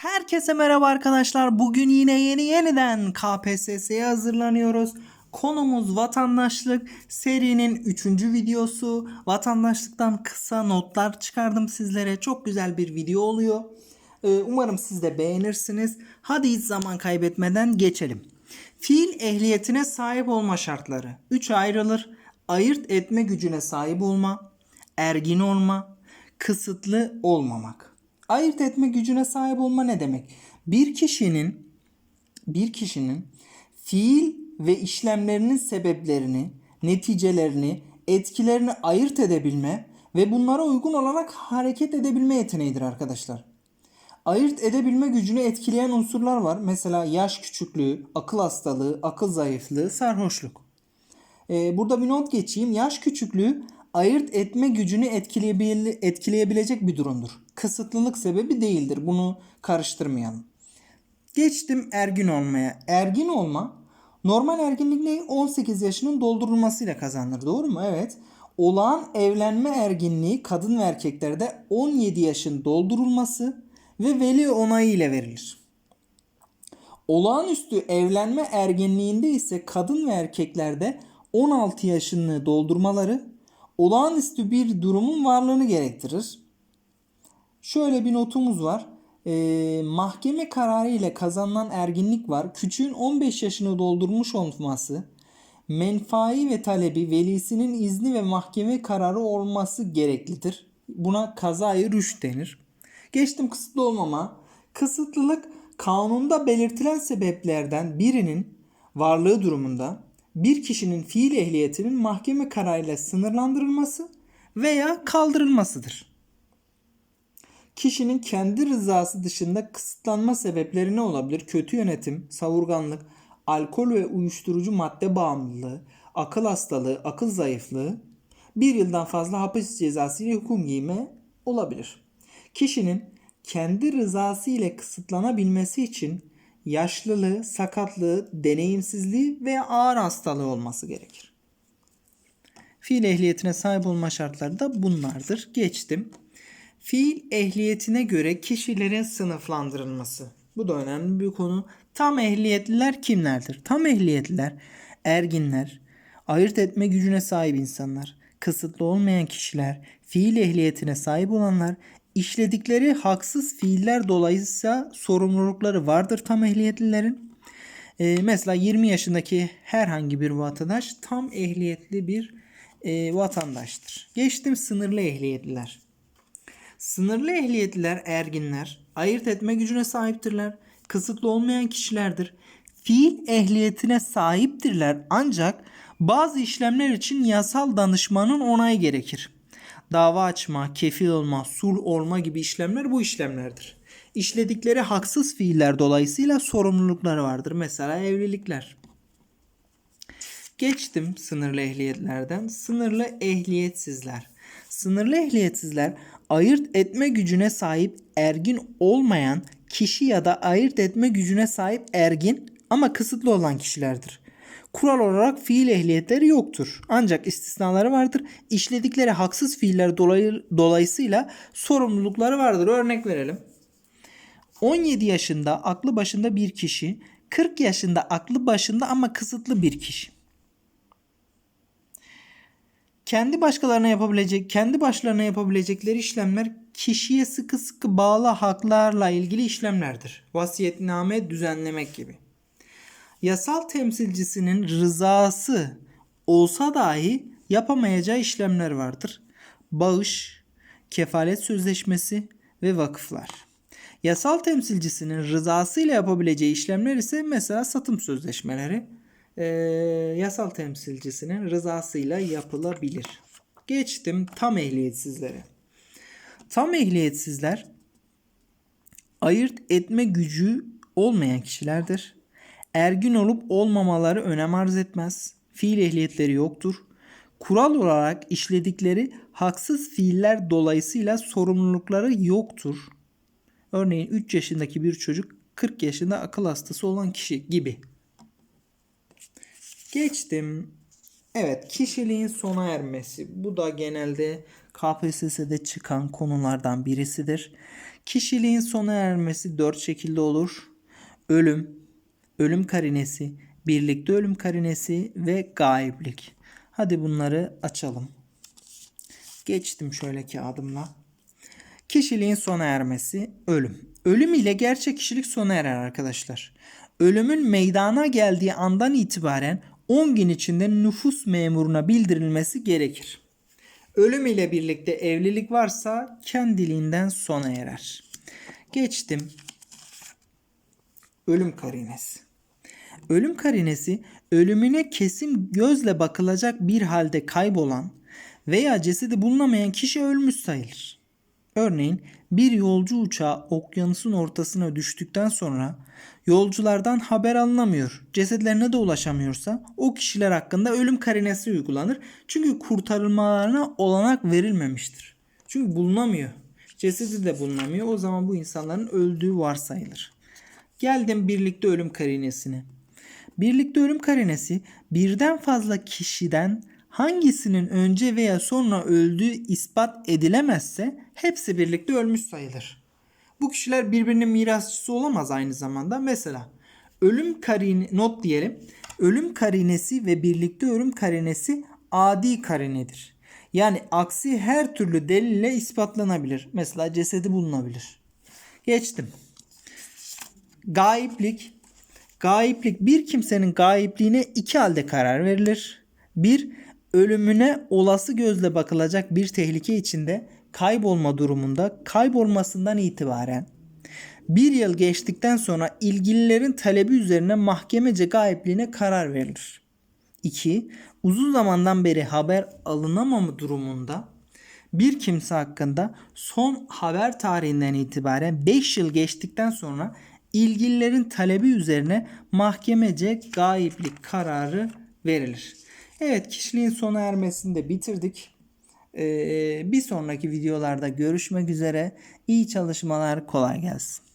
Herkese merhaba arkadaşlar. Bugün yine yeni yeniden KPSS'ye hazırlanıyoruz. Konumuz vatandaşlık. Serinin 3. videosu. Vatandaşlıktan kısa notlar çıkardım sizlere. Çok güzel bir video oluyor. Ee, Umarım siz de beğenirsiniz. Hadi hiç zaman kaybetmeden geçelim. Fiil ehliyetine sahip olma şartları 3 ayrılır. Ayırt etme gücüne sahip olma, ergin olma, kısıtlı olmamak. Ayırt etme gücüne sahip olma ne demek? Bir kişinin bir kişinin fiil ve işlemlerinin sebeplerini, neticelerini, etkilerini ayırt edebilme ve bunlara uygun olarak hareket edebilme yeteneğidir arkadaşlar. Ayırt edebilme gücünü etkileyen unsurlar var. Mesela yaş küçüklüğü, akıl hastalığı, akıl zayıflığı, sarhoşluk. Ee, burada bir not geçeyim. Yaş küçüklüğü ayırt etme gücünü etkileyebil- etkileyebilecek bir durumdur. Kısıtlılık sebebi değildir. Bunu karıştırmayalım. Geçtim ergin olmaya. Ergin olma normal erginlik ne? 18 yaşının doldurulmasıyla kazanılır. Doğru mu? Evet. Olağan evlenme erginliği kadın ve erkeklerde 17 yaşın doldurulması ve veli onayı ile verilir. Olağanüstü evlenme ergenliğinde ise kadın ve erkeklerde 16 yaşını doldurmaları olağanüstü bir durumun varlığını gerektirir. Şöyle bir notumuz var. Ee, mahkeme kararı ile kazanılan erginlik var. Küçüğün 15 yaşını doldurmuş olması, menfai ve talebi, velisinin izni ve mahkeme kararı olması gereklidir. Buna kazayı rüşt denir. Geçtim kısıtlı olmama. Kısıtlılık kanunda belirtilen sebeplerden birinin varlığı durumunda bir kişinin fiil ehliyetinin mahkeme kararıyla sınırlandırılması veya kaldırılmasıdır. Kişinin kendi rızası dışında kısıtlanma sebepleri ne olabilir? Kötü yönetim, savurganlık, alkol ve uyuşturucu madde bağımlılığı, akıl hastalığı, akıl zayıflığı, bir yıldan fazla hapis cezası ile hüküm giyme olabilir. Kişinin kendi rızası ile kısıtlanabilmesi için yaşlılığı, sakatlığı, deneyimsizliği veya ağır hastalığı olması gerekir. Fiil ehliyetine sahip olma şartları da bunlardır. Geçtim. Fiil ehliyetine göre kişilerin sınıflandırılması. Bu da önemli bir konu. Tam ehliyetliler kimlerdir? Tam ehliyetliler erginler, ayırt etme gücüne sahip insanlar, kısıtlı olmayan kişiler, fiil ehliyetine sahip olanlar, işledikleri haksız fiiller dolayısıyla sorumlulukları vardır tam ehliyetlilerin. Ee, mesela 20 yaşındaki herhangi bir vatandaş tam ehliyetli bir e, vatandaştır. Geçtim sınırlı ehliyetliler. Sınırlı ehliyetliler erginler, ayırt etme gücüne sahiptirler, kısıtlı olmayan kişilerdir. Fiil ehliyetine sahiptirler ancak bazı işlemler için yasal danışmanın onayı gerekir. Dava açma, kefil olma, sulh olma gibi işlemler bu işlemlerdir. İşledikleri haksız fiiller dolayısıyla sorumlulukları vardır. Mesela evlilikler. Geçtim sınırlı ehliyetlerden. Sınırlı ehliyetsizler. Sınırlı ehliyetsizler ayırt etme gücüne sahip ergin olmayan kişi ya da ayırt etme gücüne sahip ergin ama kısıtlı olan kişilerdir. Kural olarak fiil ehliyetleri yoktur. Ancak istisnaları vardır. İşledikleri haksız fiiller dolayı, dolayısıyla sorumlulukları vardır. Örnek verelim. 17 yaşında aklı başında bir kişi, 40 yaşında aklı başında ama kısıtlı bir kişi kendi başkalarına yapabilecek, kendi başlarına yapabilecekleri işlemler kişiye sıkı sıkı bağlı haklarla ilgili işlemlerdir. Vasiyetname düzenlemek gibi. Yasal temsilcisinin rızası olsa dahi yapamayacağı işlemler vardır. Bağış, kefalet sözleşmesi ve vakıflar. Yasal temsilcisinin rızasıyla yapabileceği işlemler ise mesela satım sözleşmeleri, e, yasal temsilcisinin rızasıyla yapılabilir. Geçtim tam ehliyetsizlere. Tam ehliyetsizler ayırt etme gücü olmayan kişilerdir. Ergin olup olmamaları önem arz etmez. Fiil ehliyetleri yoktur. Kural olarak işledikleri haksız fiiller dolayısıyla sorumlulukları yoktur. Örneğin 3 yaşındaki bir çocuk 40 yaşında akıl hastası olan kişi gibi. Geçtim. Evet kişiliğin sona ermesi. Bu da genelde KPSS'de çıkan konulardan birisidir. Kişiliğin sona ermesi dört şekilde olur. Ölüm, ölüm karinesi, birlikte ölüm karinesi ve gayiplik. Hadi bunları açalım. Geçtim şöyle kağıdımla. Kişiliğin sona ermesi ölüm. Ölüm ile gerçek kişilik sona erer arkadaşlar. Ölümün meydana geldiği andan itibaren 10 gün içinde nüfus memuruna bildirilmesi gerekir. Ölüm ile birlikte evlilik varsa kendiliğinden sona erer. Geçtim. Ölüm karinesi. Ölüm karinesi ölümüne kesin gözle bakılacak bir halde kaybolan veya cesedi bulunamayan kişi ölmüş sayılır. Örneğin bir yolcu uçağı okyanusun ortasına düştükten sonra yolculardan haber alınamıyor, cesetlerine de ulaşamıyorsa o kişiler hakkında ölüm karinesi uygulanır. Çünkü kurtarılmalarına olanak verilmemiştir. Çünkü bulunamıyor. Cesedi de bulunamıyor. O zaman bu insanların öldüğü varsayılır. Geldim birlikte ölüm karinesine. Birlikte ölüm karinesi birden fazla kişiden hangisinin önce veya sonra öldüğü ispat edilemezse hepsi birlikte ölmüş sayılır. Bu kişiler birbirinin mirasçısı olamaz aynı zamanda. Mesela ölüm karine not diyelim. Ölüm karinesi ve birlikte ölüm karinesi adi karinedir. Yani aksi her türlü delille ispatlanabilir. Mesela cesedi bulunabilir. Geçtim. Gayiplik. Gayiplik bir kimsenin gayipliğine iki halde karar verilir. Bir, ölümüne olası gözle bakılacak bir tehlike içinde kaybolma durumunda kaybolmasından itibaren bir yıl geçtikten sonra ilgililerin talebi üzerine mahkemece gayipliğine karar verilir. 2. Uzun zamandan beri haber alınamama durumunda bir kimse hakkında son haber tarihinden itibaren 5 yıl geçtikten sonra ilgililerin talebi üzerine mahkemece gayiplik kararı verilir. Evet kişiliğin sona ermesini de bitirdik. Ee, bir sonraki videolarda görüşmek üzere. İyi çalışmalar kolay gelsin.